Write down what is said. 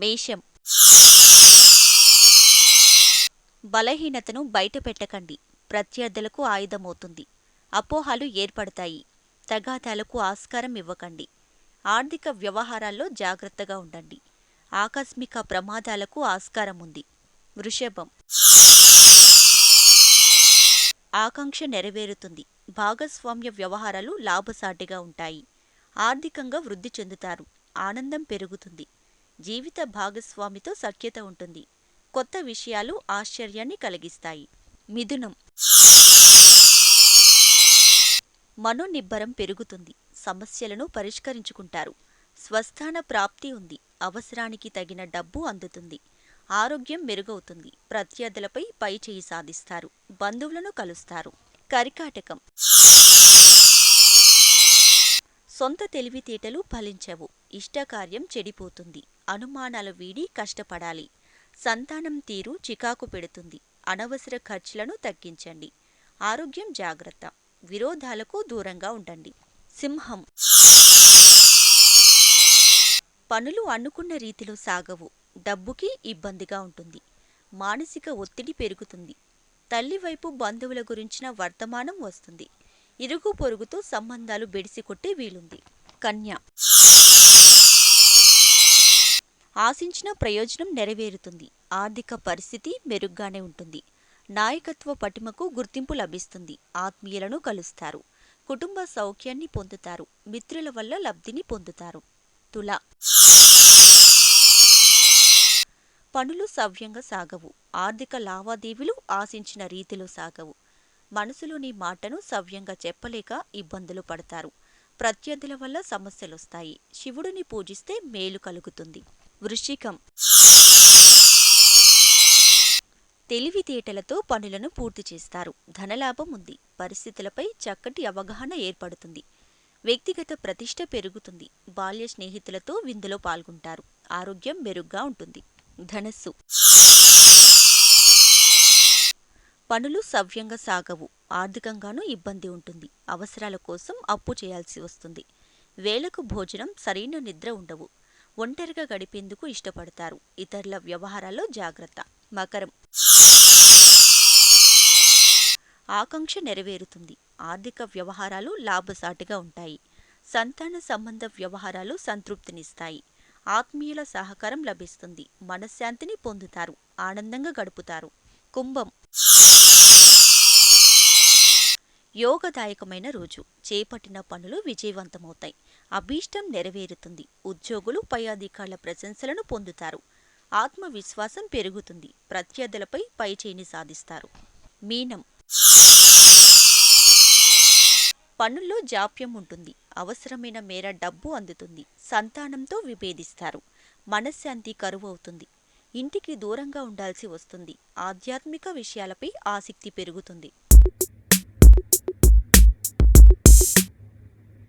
మేషం బలహీనతను బయటపెట్టకండి. ప్రత్యర్థులకు ఆయుధమవుతుంది. అపోహలు ఏర్పడతాయి. తగాదాలకు ఆస్కారం ఇవ్వకండి. ఆర్థిక వ్యవహారాల్లో జాగ్రత్తగా ఉండండి. ఆకస్మిక ప్రమాదాలకు ఆస్కారం ఉంది. వృషభం. ఆకాంక్ష నెరవేరుతుంది. భాగస్వామ్య వ్యవహారాలు లాభసాటిగా ఉంటాయి. ఆర్థికంగా వృద్ధి చెందుతారు. ఆనందం పెరుగుతుంది. జీవిత భాగస్వామితో సఖ్యత ఉంటుంది. కొత్త విషయాలు ఆశ్చర్యాన్ని కలిగిస్తాయి. మిథునం. మనోనిబ్బరం పెరుగుతుంది. సమస్యలను పరిష్కరించుకుంటారు. స్వస్థాన ప్రాప్తి ఉంది. అవసరానికి తగిన డబ్బు అందుతుంది. ఆరోగ్యం మెరుగవుతుంది. ప్రత్యర్థులపై పై చేయి సాధిస్తారు. బంధువులను కలుస్తారు. కరికాటకం. సొంత తెలివితేటలు ఫలించవు. ఇష్టకార్యం చెడిపోతుంది. అనుమానాలు వీడి కష్టపడాలి. సంతానం తీరు చికాకు పెడుతుంది. అనవసర ఖర్చులను తగ్గించండి. ఆరోగ్యం జాగ్రత్త. విరోధాలకు దూరంగా ఉండండి. సింహం. పనులు అనుకున్న రీతిలో సాగవు. డబ్బుకి ఇబ్బందిగా ఉంటుంది. మానసిక ఒత్తిడి పెరుగుతుంది. తల్లి వైపు బంధువుల గురించిన వర్తమానం వస్తుంది. ఇరుగు పొరుగుతో సంబంధాలు బెడిసికొట్టే వీలుంది. కన్య. ఆశించిన ప్రయోజనం నెరవేరుతుంది. ఆర్థిక పరిస్థితి మెరుగ్గానే ఉంటుంది. నాయకత్వ పటిమకు గుర్తింపు లభిస్తుంది. ఆత్మీయులను కలుస్తారు. కుటుంబ సౌఖ్యాన్ని పొందుతారు. మిత్రుల వల్ల లబ్ధిని పొందుతారు. తుల. పనులు సవ్యంగా సాగవు. ఆర్థిక లావాదేవీలు ఆశించిన రీతిలో సాగవు. మనసులోని మాటను సవ్యంగా చెప్పలేక ఇబ్బందులు పడతారు. ప్రత్యర్థుల వల్ల సమస్యలొస్తాయి. శివుడిని పూజిస్తే మేలు కలుగుతుంది. వృశ్చికం. తెలివితేటలతో పనులను పూర్తి చేస్తారు. ధనలాభం ఉంది. పరిస్థితులపై చక్కటి అవగాహన ఏర్పడుతుంది. వ్యక్తిగత ప్రతిష్ట పెరుగుతుంది. బాల్య స్నేహితులతో విందులో పాల్గొంటారు. ఆరోగ్యం మెరుగ్గా ఉంటుంది. ధనస్సు. పనులు సవ్యంగా సాగవు. ఆర్థికంగానూ ఇబ్బంది ఉంటుంది. అవసరాల కోసం అప్పు చేయాల్సి వస్తుంది. వేలకు భోజనం సరైన నిద్ర ఉండవు. ఒంటరిగా గడిపేందుకు ఇష్టపడతారు. ఇతరుల వ్యవహారాల్లో జాగ్రత్త. మకరం. ఆకాంక్ష నెరవేరుతుంది. ఆర్థిక వ్యవహారాలు లాభసాటిగా ఉంటాయి. సంతాన సంబంధ వ్యవహారాలు సంతృప్తినిస్తాయి. ఆత్మీయుల సహకారం లభిస్తుంది. మనశ్శాంతిని పొందుతారు. ఆనందంగా గడుపుతారు. కుంభం. యోగదాయకమైన రోజు. చేపట్టిన పనులు విజయవంతమవుతాయి. అభీష్టం నెరవేరుతుంది. ఉద్యోగులు పై అధికారుల ప్రశంసలను పొందుతారు. ఆత్మవిశ్వాసం పెరుగుతుంది. ప్రత్యర్థులపై పైచేయిని సాధిస్తారు. మీనం. పనుల్లో జాప్యం ఉంటుంది. అవసరమైన మేర డబ్బు అందుతుంది. సంతానంతో విభేదిస్తారు. మనశ్శాంతి కరువు అవుతుంది ఇంటికి దూరంగా ఉండాల్సి వస్తుంది. ఆధ్యాత్మిక విషయాలపై ఆసక్తి పెరుగుతుంది.